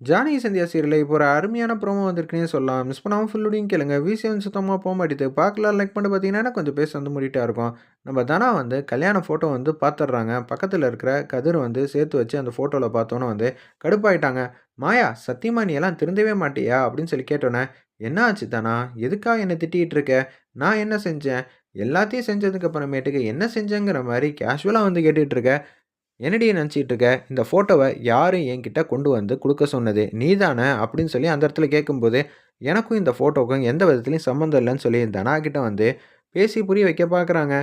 Johnny Sandhya serial இப்போ ஒரு அருமையான ப்ரோமோ வந்திருக்குன்னே சொல்லலாம். மிஸ் பண்ணாமல் ஃபுல்லுடையும் கேளுங்க. விசி வந்து சுத்தமாக போக மாட்டேது. பார்க்கலாம் லைக் பண்ணி பார்த்தீங்கன்னா கொஞ்சம் பேச வந்து முடிட்டா இருக்கும். நம்ம தனா வந்து கல்யாண ஃபோட்டோ வந்து பார்த்துட்றாங்க. பக்கத்தில் இருக்கிற கதிர் வந்து சேர்த்து வச்சு அந்த ஃபோட்டோவில் பார்த்தோன்னே வந்து கடுப்பாயிட்டாங்க. மாயா சத்தியமா நீ எல்லாம் திருந்தவே மாட்டியா? அப்படின்னு சொல்லி கேட்டோன்னே என்ன ஆச்சு தானா? எதுக்காக என்னை திட்டிகிட்டு இருக்க? நான் என்ன செஞ்சேன்? எல்லாத்தையும் செஞ்சதுக்கு அப்புறமேட்டுக்கு என்ன செஞ்சேங்கிற மாதிரி கேஷுவலாக வந்து கேட்டுக்கிட்டு இருக்க. என்னடி நினச்சிட்டு இருக்க இந்த ஃபோட்டோவை யாரும் என்கிட்ட கொண்டு வந்து கொடுக்க சொன்னது. நீ தானே அப்படின்னு சொல்லி அந்த இடத்துல கேட்கும்போது எனக்கும் இந்த ஃபோட்டோக்கும் எந்த விதத்துலையும் சம்மந்தம் இல்லைன்னு சொல்லி தனா வந்து பேசி புரிய வைக்க பார்க்குறாங்க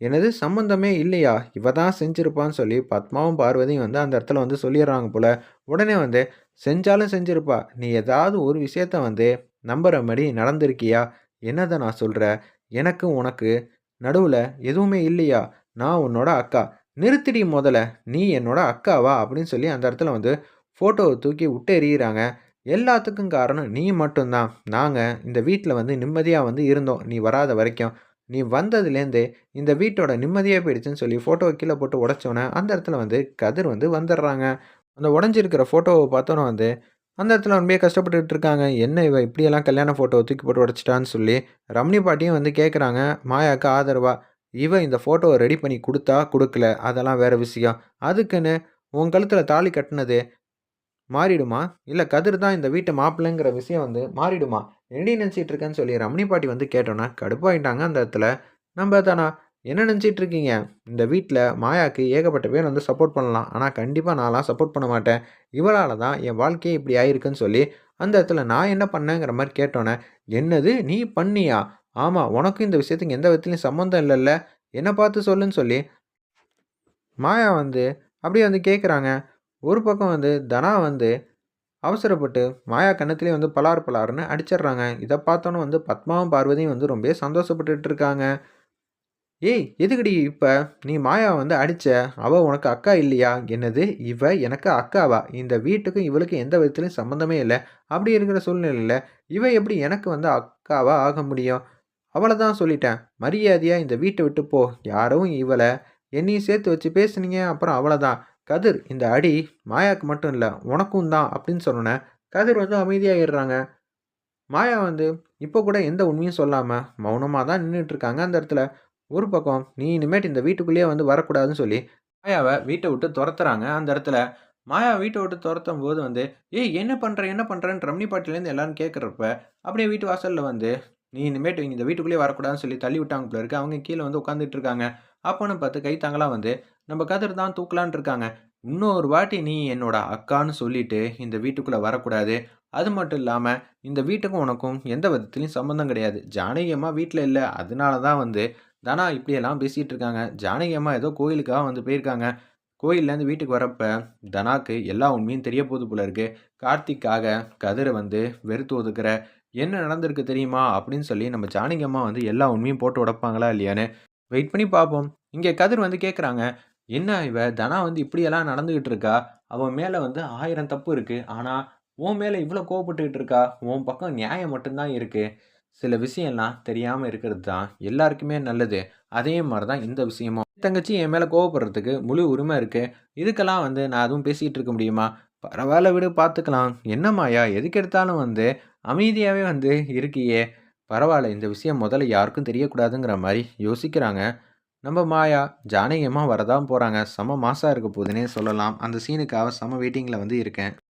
எனது சம்மந்தமே இல்லையா? இவ தான் செஞ்சுருப்பான்னு சொல்லி பத்மாவும் பார்வதியும் வந்து அந்த இடத்துல வந்து சொல்லிடுறாங்க போல். உடனே வந்து செஞ்சாலும் செஞ்சுருப்பா. நீ ஏதாவது ஒரு விஷயத்த வந்து நம்புகிற மாதிரி நடந்திருக்கியா? என்னதை நான் சொல்கிற எனக்கு உனக்கு நடுவில் எதுவுமே இல்லையா? நான் உன்னோட அக்கா. நிறுத்திடி முதல்ல நீ என்னோட அக்காவா? அப்படின்னு சொல்லி அந்த இடத்துல வந்து ஃபோட்டோவை தூக்கி விட்டு எறிகிறாங்க எல்லாத்துக்கும் காரணம் நீ மட்டும்தான். நாங்கள் இந்த வீட்டில் வந்து நிம்மதியாக வந்து இருந்தோம். நீ வராத வரைக்கும். நீ வந்ததுலேருந்தே இந்த வீட்டோட நிம்மதியாக போயிடுச்சுன்னு சொல்லி ஃபோட்டோவை கீழே போட்டு உடச்சோன்னே அந்த இடத்துல வந்து கதிர் வந்து வந்துடுறாங்க. அந்த உடஞ்சிருக்கிற ஃபோட்டோவை பார்த்தோன்னே வந்து அந்த இடத்துல ரொம்பவே கஷ்டப்பட்டுட்டு இருக்காங்க. என்ன இவ இப்படியெல்லாம் கல்யாண ஃபோட்டோவை தூக்கி போட்டு உடச்சிட்டான்னு சொல்லி ரம்னி பாட்டியும் வந்து கேட்குறாங்க மாயாவுக்கு ஆதரவாக இவன் இந்த ஃபோட்டோவை ரெடி பண்ணி கொடுத்தா கொடுக்கல. அதெல்லாம் வேறு விஷயம். அதுக்குன்னு உன் கழுத்தில் தாலி கட்டினது மாறிடுமா? இல்லை கதிர் தான் இந்த வீட்டை மாப்பிள்ளைங்கிற விஷயம் வந்து மாறிடுமா? என்னடி நினச்சிட்டு இருக்கேன்னு சொல்லி ரமணி பாட்டி வந்து கேட்டோன்னா கடுப்பாயிட்டாங்க அந்த இடத்துல. நம்ம தானா? என்ன நினச்சிட்டு இருக்கீங்க? இந்த வீட்டில் மாயாவுக்கு ஏகப்பட்ட பேர் வந்து சப்போர்ட் பண்ணலாம். ஆனால் கண்டிப்பாக நான்லாம் சப்போர்ட் பண்ண மாட்டேன். இவளால் தான் என் வாழ்க்கையே இப்படி ஆயிருக்குன்னு சொல்லி அந்த இடத்துல நான் என்ன பண்ணேங்கிற மாதிரி கேட்டோன்னே என்னது? நீ பண்ணியா? ஆமாம் உனக்கும் இந்த விஷயத்துக்கு எந்த விதத்துலையும் சம்மந்தம் இல்லைல்ல. என்ன பார்த்து சொல்லுன்னு சொல்லி மாயா வந்து அப்படியே வந்து கேட்குறாங்க ஒரு பக்கம் வந்து தனா வந்து அவசரப்பட்டு மாயா கண்ணத்துலேயே வந்து பலார் பலார்னு அடிச்சிடுறாங்க. இதை பார்த்தோன்னு வந்து பத்மாவும் பார்வதியும் வந்து ரொம்ப சந்தோஷப்பட்டுட்டு இருக்காங்க. ஏய் எதுக்கடி இப்போ நீ மாயா வந்து அடித்த அவள் உனக்கு அக்கா இல்லையா? என்னது? இவ எனக்கு அக்காவா? இந்த வீட்டுக்கும் இவளுக்கும் எந்த விதத்துலையும் சம்மந்தமே இல்லை. அப்படி இருக்கிற சூழ்நிலையில் இவ எப்படி எனக்கு வந்து அக்காவாக ஆக முடியும்? அவளை தான் சொல்லிட்டேன். மரியாதையாக இந்த வீட்டை விட்டு போ. யாரும் இவளை என்னையும் சேர்த்து வச்சு பேசுனீங்க. அப்புறம் அவ்வளோதான் தான். கதிர் இந்த அடி மாயாவுக்கு மட்டும் இல்லை உனக்கும் தான் அப்படின்னு சொன்னேன் கதிர் வந்து அமைதியாகிடுறாங்க மாயா வந்து இப்போ கூட எந்த உண்மையும் சொல்லாமல் மௌனமாக தான் நின்றுட்டுருக்காங்க அந்த இடத்துல. ஒரு பக்கம் நீ இனிமேட்டு இந்த வீட்டுக்குள்ளேயே வந்து வரக்கூடாதுன்னு சொல்லி மாயாவை வீட்டை விட்டு துரத்துறாங்க அந்த இடத்துல. மாயா வீட்டை விட்டு துரத்தும் போது வந்து ஏய் என்ன பண்ணுற என்ன பண்ணுறேன்னு ரம்னி பாட்டிலேருந்து எல்லாரும் கேட்குறப்ப அப்படியே வீட்டு வாசலில் வந்து நீ இனிமேட்டு இந்த வீட்டுக்குள்ளேயே வரக்கூடாதுன்னு சொல்லி தள்ளி விட்டாங்க போல இருக்கு. அவங்க கீழே வந்து உட்காந்துட்டு இருக்காங்க. அப்போன்னு பார்த்து கைத்தாங்களாம் வந்து நம்ம கதிர் தான் தூக்கலான் இருக்காங்க. இன்னொரு வாட்டி நீ என்னோட அக்கான்னு சொல்லிட்டு இந்த வீட்டுக்குள்ளே வரக்கூடாது. அது மட்டும் இல்லாமல் இந்த வீட்டுக்கும் உனக்கும் எந்த விதத்துலையும் சம்மந்தம் கிடையாது. ஜானகி அம்மா வீட்டில் இல்லை. அதனால தான் வந்து தனா இப்படியெல்லாம் பேசிகிட்டு இருக்காங்க. ஜானகி அம்மா ஏதோ கோயிலுக்காக வந்து போயிருக்காங்க. கோயிலேருந்து வீட்டுக்கு வரப்ப தனாக்கு எல்லா உண்மையும் தெரிய போகுது போல இருக்குது கார்த்திக்காக கதிரை வந்து வெறுத்து ஒதுக்குற என்ன நடந்திருக்கு தெரியுமா? அப்படின்னு சொல்லி நம்ம ஜானகி அம்மா வந்து எல்லா உண்மையும் போட்டு உடப்பாங்களா இல்லையான்னு வெயிட் பண்ணி பார்ப்போம். இங்கே கதிர் வந்து கேட்குறாங்க என்ன இவ? தனா வந்து இப்படியெல்லாம் நடந்துக்கிட்டு இருக்கா? அவன் மேலே வந்து ஆயிரம் தப்பு இருக்குது ஆனால் உன் மேலே இவ்வளோ கோவப்பட்டுக்கிட்டு இருக்கா? உன் பக்கம் நியாயம் மட்டும்தான் இருக்குது சில விஷயம்லாம் தெரியாமல் இருக்கிறது தான் எல்லாருக்குமே நல்லது. அதே மாதிரி தான் இந்த விஷயமும். தங்கச்சி என் மேலே கோவப்படுறதுக்கு முழு உரிமை இருக்குது இதுக்கெல்லாம் வந்து நான் அதுவும் பேசிகிட்டு இருக்க முடியுமா? பரவாயில்ல விடு பார்த்துக்கலாம் என்னம்மாயா எதுக்கு எடுத்தாலும் வந்து அமைதியாகவே வந்து இருக்கியே. பரவாயில்ல இந்த விஷயம் முதல்ல யாருக்கும் தெரியக்கூடாதுங்கிற மாதிரி யோசிக்கிறாங்க. நம்ம மாயா ஜானகியமாக வரதான் போகிறாங்க செம மாசாக இருக்க போதுன்னே சொல்லலாம். அந்த சீனுக்காக செம வெயிட்டிங்கில் வந்து இருக்கேன்.